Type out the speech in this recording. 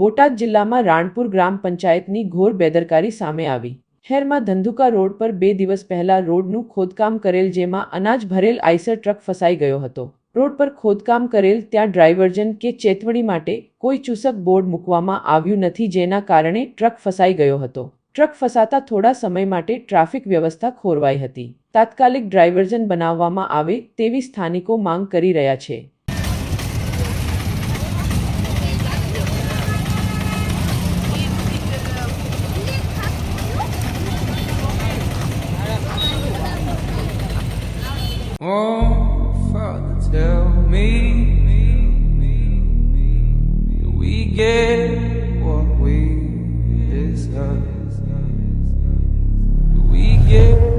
બોટાદ જિલ્લામાં રાણપુર ગ્રામ પંચાયતની ઘોર બેદરકારી સામે આવી. શહેરમાં ધંધુકા રોડ પર બે દિવસ પહેલા રોડનું ખોદકામ કરેલ જેમાં અનાજ ભરેલ આઈસર ટ્રક ફસાઈ ગયો હતો. રોડ પર ખોદકામ કરેલ ત્યાં ડ્રાઇવર્જન કે ચેતવણી માટે કોઈ ચૂસક બોર્ડ મૂકવામાં આવ્યું નથી જેના કારણે ટ્રક ફસાઈ ગયો હતો. ટ્રક ફસાતા થોડા સમય માટે ટ્રાફિક વ્યવસ્થા ખોરવાઈ હતી. તાત્કાલિક ડ્રાઇવર્જન બનાવવામાં આવે તેવી સ્થાનિકો માંગ કરી રહ્યા છે. Oh, Father, tell me, do we get what we deserve? Do we get